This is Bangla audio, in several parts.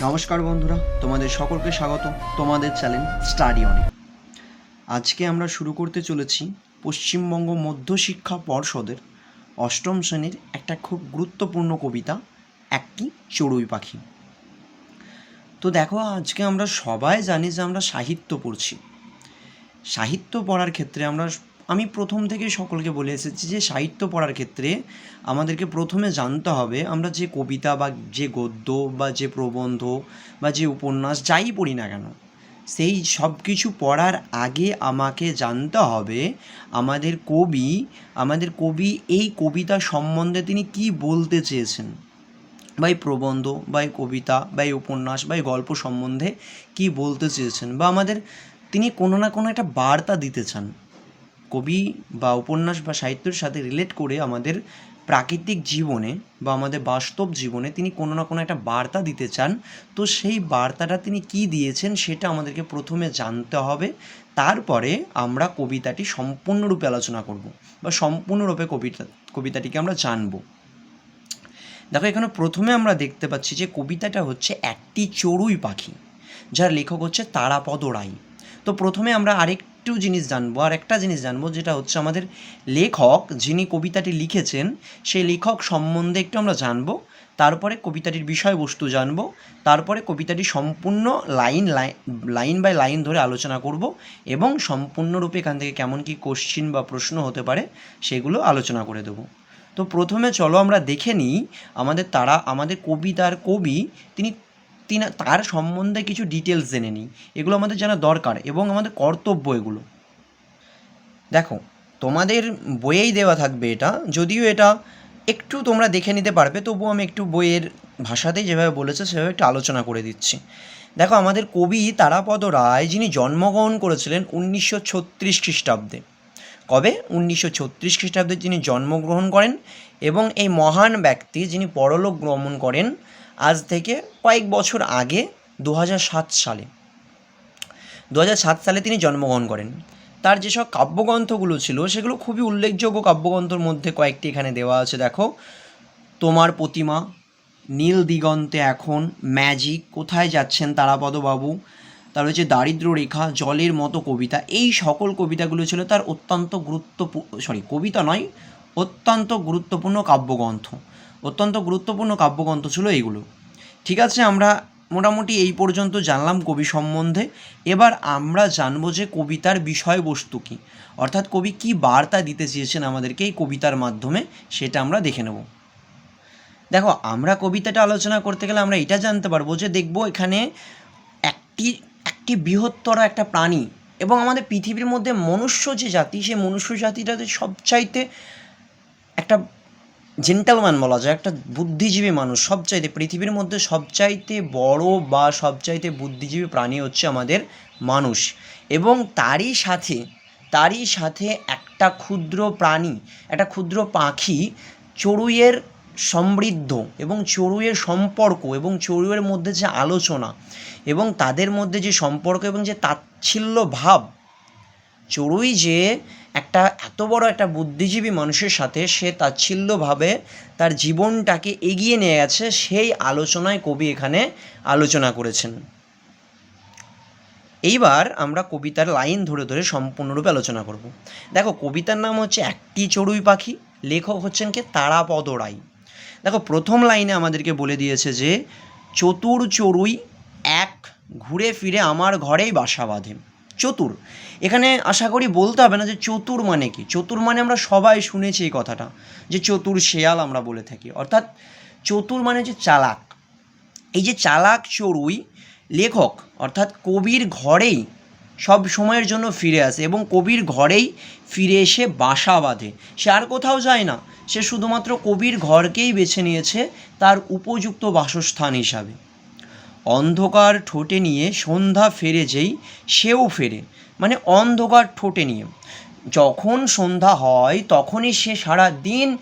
নমস্কার বন্ধুরা, তোমাদের সকলকে স্বাগত, তোমাদের চ্যানেল স্টাডি অনে আজকে আমরা শুরু করতে চলেছি পশ্চিমবঙ্গ মধ্যশিক্ষা পর্ষদের অষ্টম শ্রেণির একটা খুব গুরুত্বপূর্ণ কবিতা, একটি চড়ুই পাখি। তো দেখো, আজকে আমরা সবাই জানি যে আমরা সাহিত্য পড়ছি। সাহিত্য পড়ার ক্ষেত্রে আমরা আমি প্রথম থেকেই সকলকে বলে এসেছি যে সাহিত্য পড়ার ক্ষেত্রে আমাদেরকে প্রথমে জানতে হবে আমরা যে কবিতা বা যে গদ্য বা যে প্রবন্ধ বা যে উপন্যাস যাই পড়ি না কেন, সেই সব কিছু পড়ার আগে আমাকে জানতে হবে আমাদের কবি আমাদের কবি এই কবিতা সম্বন্ধে তিনি কি বলতে চেয়েছেন বা এই প্রবন্ধ বা এই কবিতা বা এই উপন্যাস বা এই গল্প সম্বন্ধে কি বলতে চেয়েছেন বা আমাদের তিনি কোনো না কোনো একটা বার্তা দিতে চান। কবি বা উপন্যাস বা সাহিত্যের সাথে রিলেট করে আমাদের প্রাকৃতিক জীবনে বা আমাদের বাস্তব জীবনে তিনি কোনো না কোনো একটা বার্তা দিতে চান। তো সেই বার্তাটা তিনি কি দিয়েছেন সেটা আমাদেরকে প্রথমে জানতে হবে। তারপরে আমরা কবিতাটি সম্পূর্ণরূপে আলোচনা করব বা সম্পূর্ণরূপে কবিতা, কবিতাটিকে আমরা জানব। দেখো, এখানে প্রথমে আমরা দেখতে পাচ্ছি যে কবিতাটা হচ্ছে একটি চড়ুই পাখি, যার লেখক হচ্ছে তারাপদ রায়। তো প্রথমে আমরা আরেকটু জিনিস জানব, আর একটা জিনিস জানব, যেটা হচ্ছে আমাদের লেখক যিনি কবিতাটি লিখেছেন, সেই লেখক সম্বন্ধে একটু আমরা জানব, তারপরে কবিতাটির বিষয়বস্তু জানব, তারপরে কবিতাটি সম্পূর্ণ লাইন লাইন বাই লাইন ধরে আলোচনা করব এবং সম্পূর্ণরূপে এখান থেকে কেমন কি কোশ্চিন বা প্রশ্ন হতে পারে, সেগুলো আলোচনা করে দেবো। তো প্রথমে চলো আমরা দেখে নিই, আমাদের তারা, আমাদের কবিতার কবি, তিনি তিনি, তার সম্বন্ধে কিছু ডিটেলস জেনে নিই। এগুলো আমাদের জানা দরকার এবং আমাদের কর্তব্য এগুলো। দেখো, তোমাদের বইয়েই দেওয়া থাকবে এটা। যদিও এটা একটু তোমরা দেখে নিতে পারবে তবুও আমি একটু বইয়ের ভাষাতেই যেভাবে বলেছে, সেভাবে একটু আলোচনা করে দিচ্ছি। দেখো, আমাদের কবি তারাপদ রায়, যিনি জন্মগ্রহণ করেছিলেন উনিশশো ছত্রিশ খ্রিস্টাব্দে। কবে? উনিশশো ছত্রিশ খ্রিস্টাব্দে যিনি জন্মগ্রহণ করেন এবং এই মহান ব্যক্তি যিনি পরলোক গমন করেন আজ থেকে কয়েক বছর আগে দু সালে দু সালে তিনি জন্মগ্রহণ করেন। তার যেসব কাব্যগ্রন্থগুলো ছিল, সেগুলো খুবই উল্লেখযোগ্য কাব্যগ্রন্থর মধ্যে কয়েকটি এখানে দেওয়া আছে। দেখো, তোমার প্রতিমা, নীল দিগন্তে এখন, ম্যাজিক, কোথায় যাচ্ছেন তারাপদবাবু? তার হচ্ছে দারিদ্র রেখা, জলের মতো কবিতা। এই সকল কবিতাগুলো ছিল তার অত্যন্ত গুরুত্বপূর্ণ সরি কবিতা নয় অত্যন্ত গুরুত্বপূর্ণ কাব্যগ্রন্থ। অত্যন্ত গুরুত্বপূর্ণ কাব্যগ্রন্থ ছিল এইগুলো। ঠিক আছে, আমরা মোটামুটি এই পর্যন্ত জানলাম কবি সম্বন্ধে। এবার আমরা জানব যে কবিতার বিষয়বস্তু কী। অর্থাৎ কবি কী বার্তা দিতে চেয়েছেন আমাদেরকে এই কবিতার মাধ্যমে, সেটা আমরা দেখে নেব। দেখো, আমরা কবিতাটা আলোচনা করতে গেলে আমরা এটা জানতে পারব যে দেখব এখানে একটি একটি বৃহত্তর একটা প্রাণী এবং আমাদের পৃথিবীর মধ্যে মনুষ্য যে জাতি, সেই মনুষ্য জাতিটাতে সবচাইতে একটা জেন্টালম্যান বলা যায়, একটা বুদ্ধিজীবী মানুষ, সবচাইতে পৃথিবীর মধ্যে সবচাইতে বড় বা সবচাইতে বুদ্ধিজীবী প্রাণী হচ্ছে আমাদের মানুষ। এবং তারই সাথে তারই সাথে একটা ক্ষুদ্র প্রাণী, একটা ক্ষুদ্র পাখি চড়ুইয়ের সমৃদ্ধ এবং চড়ুইয়ের সম্পর্ক এবং চড়ুইয়ের মধ্যে যে আলোচনা এবং তাদের মধ্যে যে সম্পর্ক এবং যে তাচ্ছিল্য ভাব চড়ুই যে একটা এত বড় একটা বুদ্ধিজীবী মানুষের সাথে সে তাচ্ছিল্যভাবে তার জীবনটাকে এগিয়ে নিয়ে গেছে, সেই আলোচনায় কবি এখানে আলোচনা করেছেন। এইবার আমরা কবিতার লাইন ধরে ধরে সম্পূর্ণরূপে আলোচনা করব। দেখো, কবিতার নাম হচ্ছে একটি চড়ুই পাখি, লেখক হচ্ছেন কে? তারাপদ রায়। দেখো, প্রথম লাইনে আমাদেরকে বলে দিয়েছে যে, চতুর চড়ুই এক ঘুরে ফিরে আমার ঘরেই বাসা বাঁধে। চতুর। এখানে আশা করি বলতে হবে না যে চতুর মানে কি। চতুর মানে আমরা সবাই শুনেছি এই কথাটা, যে চতুর শেয়াল আমরা বলে থাকি। অর্থাৎ চতুর মানে হচ্ছে চালাক। এই যে চালাক, চড়ুই, লেখক, অর্থাৎ কবির ঘরেই সব সময়ের জন্য ফিরে আসে এবং কবির ঘরেই ফিরে এসে বাসা বাঁধে। সে আর কোথাও যায় না। সে শুধুমাত্র কবির ঘরকেই বেছে নিয়েছে তার উপযুক্ত বাসস্থান হিসাবে। অন্ধকার ঠোঁটে নিয়ে সন্ধ্যা ফেরে যেই সেও ফেরে। মানে অন্ধকার ঠোঁটে নিয়ে। যখন সন্ধ্যা হয়, তখনই সে সারা দিন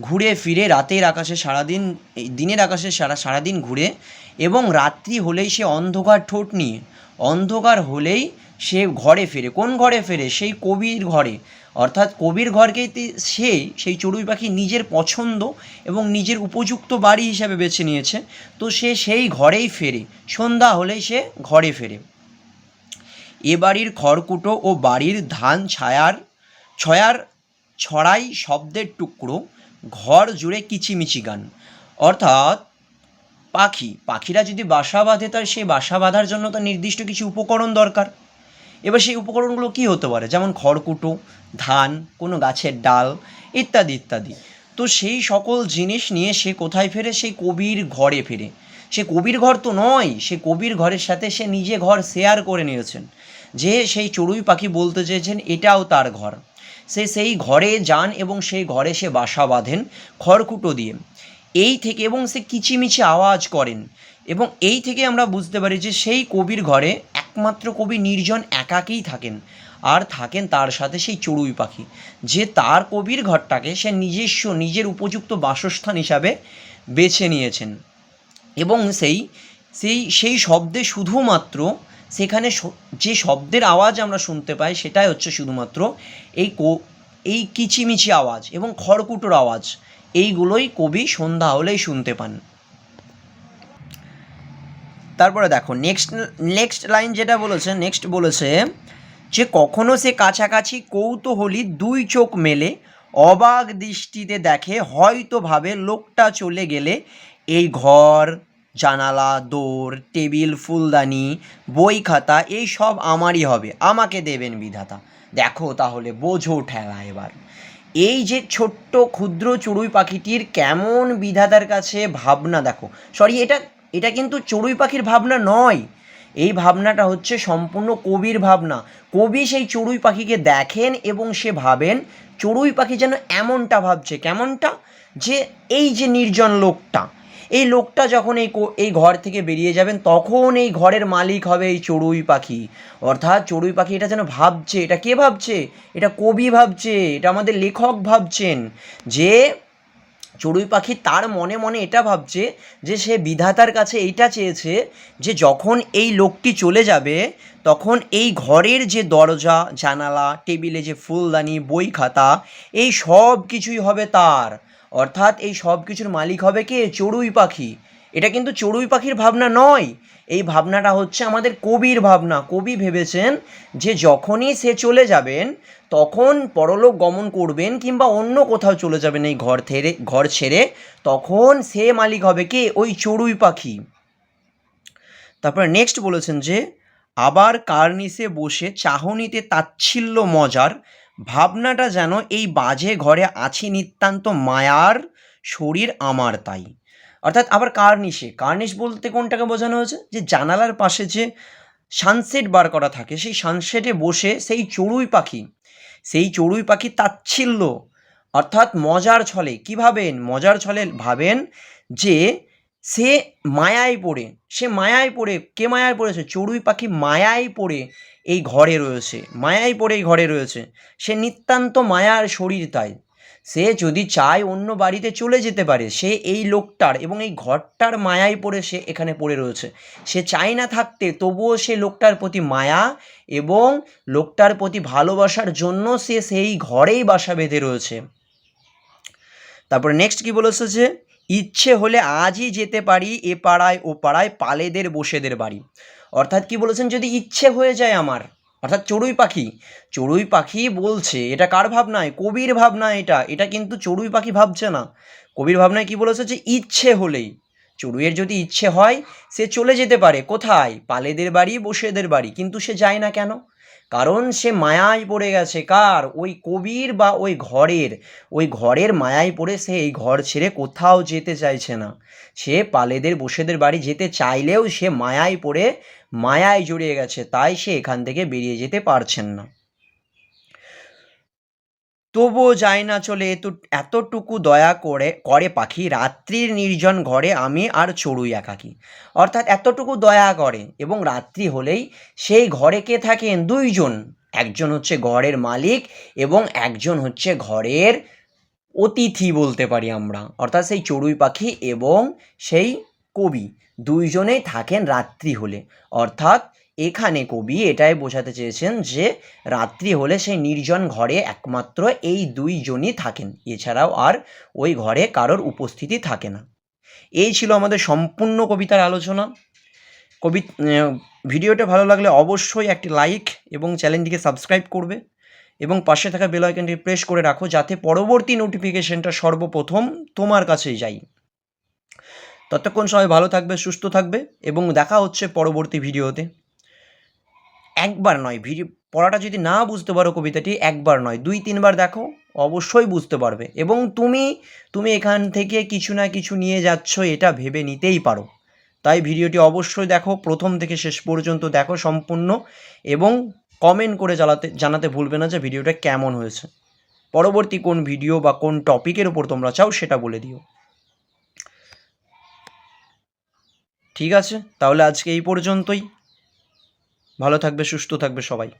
ঘুরে ফিরে, রাতের আকাশে সারাদিন, দিনের আকাশে সারা, সারাদিন ঘুরে এবং রাত্রি হলেই সে অন্ধকার ঠোঁট নিয়ে। অন্ধকার হলেই সে ঘরে ফেরে। কোন ঘরে ফেরে? সেই কবির ঘরে। অর্থাৎ কবির ঘরকে তি- সে সেই চড়ুই পাখি নিজের পছন্দ এবং নিজের উপযুক্ত বাড়ি হিসাবে বেছে নিয়েছে। তো সে সেই ঘরেই ফেরে। সন্ধ্যা হলেই সে ঘরে ফেরে। এ বাড়ির খড়কুটো ও বাড়ির ধান ছায়ার, ছয়ার ছড়াই শব্দের টুকরো, ঘর জুড়ে কিচিমিচি গান। অর্থাৎ পাখি, পাখিরা যদি বাসা বাঁধে তার সেই বাসা বাঁধার জন্য তার নির্দিষ্ট কিছু উপকরণ দরকার। এবার সেই উপকরণগুলো কী হতে পারে? যেমন খড়কুটো, ধান, কোনো গাছের ডাল, ইত্যাদি ইত্যাদি। তো সেই সকল জিনিস নিয়ে সে কোথায় ফেরে? সেই কবির ঘরে ফেরে। সে কবির ঘর তো নয়, সে কবির ঘরের সাথে সে নিজে ঘর শেয়ার করে নিয়েছেন। যে সেই চড়ুই পাখি বলতে চেয়েছেন, এটাও তার ঘর। সে সেই ঘরে যান এবং সেই ঘরে সে বাসা বাঁধেন খড়কুটো দিয়ে। এই থেকে এবং সে কিচিমিচি আওয়াজ করেন। এবং এই থেকে আমরা বুঝতে পারি যে সেই কবির ঘরে একমাত্র কবি নির্জন একাকেই থাকেন আর থাকেন তার সাথে সেই চড়ুই পাখি। যে তার কবির ঘরটাকে সে নিজস্ব, নিজের উপযুক্ত বাসস্থান হিসাবে বেছে নিয়েছেন। এবং সেই সেই সেই শব্দে শুধুমাত্র সেখানে যে শব্দের আওয়াজ আমরা শুনতে পাই সেটাই হচ্ছে শুধুমাত্র এই কো, এই কিচিমিচি আওয়াজ এবং খড়কুটোর আওয়াজ। এইগুলোই কবি সন্ধ্যা হলেই শুনতে পান। তারপরে দেখো নেক্সট নেক্সট লাইন যেটা বলেছে নেক্সট বলেছে যে কখনো সে কাছাকাছি কৌতূহলী দুই চোখ মেলে, অবাক দৃষ্টিতে দেখে হয়তো ভাবে লোকটা চলে গেলে এই ঘর, জানালা, দোর, টেবিল, ফুলদানি, বই খাতা, এই সব আমারই হবে, আমাকে দেবেন বিধাতা। দেখো তাহলে, বোঝো ঠেলা এবার। এই যে ছোট্ট ক্ষুদ্র চড়ুই পাখিটির কেমন বিধাতার কাছে ভাবনা, দেখো সরি এটা এটা কিন্তু চড়ুই পাখির ভাবনা নয়। এই ভাবনাটা হচ্ছে সম্পূর্ণ কবির ভাবনা। কবি সেই চড়ুই পাখিকে দেখেন এবং সে ভাবেন, চড়ুই পাখি যেন এমনটা ভাবছে, কেমনটা? যে এই যে নির্জন লোকটা। এই লোকটা যখন এই এই ঘর থেকে বেরিয়ে যাবেন, তখন এই ঘরের মালিক হবে এই চড়ুই পাখি। অর্থাৎ চড়ুই পাখি এটা যেন ভাবছে, এটা কে ভাবছে? এটা কবি ভাবছে, এটা আমাদের লেখক ভাবছেন। যে চড়ুই পাখি তার মনে মনে এটা ভাবছে যে সে বিধাতার কাছে এইটা চেয়েছে যে যখন এই লোকটি চলে যাবে, তখন এই ঘরের যে দরজা, জানালা, টেবিলে যে ফুলদানি, বই খাতা, এই সব কিছুই হবে তার। অর্থাৎ এই সব কিছুর মালিক হবে কে? চড়ুই পাখি। এটা কিন্তু চড়ুই পাখির ভাবনা নয়। এই ভাবনাটা হচ্ছে আমাদের কবির ভাবনা। কবি ভেবেছেন যে যখনই সে চলে যাবেন, তখন পরলোক গমন করবেন কিংবা অন্য কোথাও চলে যাবেন এই ঘর থেকে ঘর ছেড়ে, তখন সে মালিক হবে কে? ওই চড়ুই পাখি। তারপরে নেক্সট বলেছেন যে, আবার কার্নিসে বসে চাহনিতে তাচ্ছিল্য মজার ভাবনাটা যেন এই বাজে ঘরে আছি নিতান্ত মায়ার, শরীর আমার তাই। অর্থাৎ আবার কার্নিশে কার্নিশ বলতে কোনটাকে বোঝানো হয়েছে? যে জানালার পাশে যে সানসেট বার করা থাকে, সেই সানসেটে বসে সেই চড়ুই পাখি, সেই চড়ুই পাখি তাচ্ছিল্য, অর্থাৎ মজার ছলে। কী ভাবেন? মজার ছলে ভাবেন যে সে মায়ায় পড়ে। সে মায়ায় পড়ে। কে মায়ায় পড়েছে? চড়ুই পাখি মায়ায় পড়ে এই ঘরে রয়েছে। মায়ায় পড়ে এই ঘরে রয়েছে। সে নিতান্ত মায়ার শরীর তাই। সে যদি চায় অন্য বাড়িতে চলে যেতে পারে, সে এই লোকটার এবং এই ঘরটার মায়ায় পড়ে সে এখানে পড়ে রয়েছে। সে চায় না থাকতে, তবুও সে লোকটার প্রতি মায়া এবং লোকটার প্রতি ভালোবাসার জন্য সে সেই ঘরেই বাসা বেঁধে রয়েছে। তারপরে নেক্সট কি বলেছে যে, ইচ্ছে হলে আজই যেতে পারি এ পাড়ায় ও পাড়ায় পালেদের, বসেদের বাড়ি। অর্থাৎ কি বলেছেন? যদি ইচ্ছে হয়ে যায় আমার অর্থাৎ চড়ুই পাখি। চড়ুই পাখি বলছে, এটা কার ভাবনায়? কবির ভাবনা এটা। এটা কিন্তু চড়ুই পাখি ভাবছে না। কবির ভাবনায় কি বলেছে যে, ইচ্ছে হলেই। চড়ুইয়ের যদি ইচ্ছে হয়, সে চলে যেতে পারে। কোথায়? পালেদের বাড়ি, বসেদের বাড়ি। কিন্তু সে যায় না কেন? কারণ সে মায়ায় পড়ে গেছে। কার? ওই কবির বা ওই ঘরের। ওই ঘরের মায়ায় পড়ে সে এই ঘর ছেড়ে কোথাও যেতে চাইছে না। সে পালেদের, বসেদের বাড়ি যেতে চাইলেও সে মায়ায় পড়ে মায়ায় জড়িয়ে গেছে, তাই সে এখান থেকে বেরিয়ে যেতে পারছেন না। তবুও যায় না চলে, এত, এতটুকু দয়া করে করে পাখি, রাত্রির নির্জন ঘরে আমি আর চড়ুই একাকি। অর্থাৎ এতটুকু দয়া করে, এবং রাত্রি হলেই সেই ঘরে কে থাকেন? দুইজন। একজন হচ্ছে ঘরের মালিক, এবং একজন হচ্ছে ঘরের অতিথি বলতে পারি আমরা। অর্থাৎ সেই চড়ুই পাখি এবং সেই কবি। দুইজনেই থাকেন রাত্রি হলে। অর্থাৎ এখানে কবি এটাই বোঝাতে চেয়েছেন যে, রাত্রি হলে সেই নির্জন ঘরে একমাত্র এই দুইজনই থাকেন। এছাড়াও আর ওই ঘরে কারোর উপস্থিতি থাকে না। এই ছিল আমাদের সম্পূর্ণ কবিতার আলোচনা। কবি ভিডিওটা ভালো লাগলে অবশ্যই একটি লাইক এবং চ্যানেলটিকে সাবস্ক্রাইব করবে এবং পাশে থাকা বেল আইকনটি প্রেস করে রাখো যাতে পরবর্তী নোটিফিকেশনটা সর্বপ্রথম তোমার কাছেই যাই। ততক্ষণ সবাই ভালো থাকবে, সুস্থ থাকবে এবং দেখা হচ্ছে পরবর্তী ভিডিওতে। একবার নয় ভিডিও পড়াটা যদি না বুঝতে পারো কবিতাটি, একবার নয়, দুই, তিনবার দেখো, অবশ্যই বুঝতে পারবে। এবং তুমি তুমি এখান থেকে কিছু না কিছু নিয়ে যাচ্ছ, এটা ভেবে নিতেই পারো। তাই ভিডিওটি অবশ্যই দেখো, প্রথম থেকে শেষ পর্যন্ত দেখো সম্পূর্ণ এবং কমেন্ট করে জানাতে জানাতে ভুলবে না যে ভিডিওটা কেমন হয়েছে। পরবর্তী কোন ভিডিও বা কোন টপিকের উপর তোমরা চাও, সেটা বলে দিও। ঠিক আছে তাহলে আজকে এই পর্যন্তই। ভালো থাকবে সুস্থ থাকবে সবাই।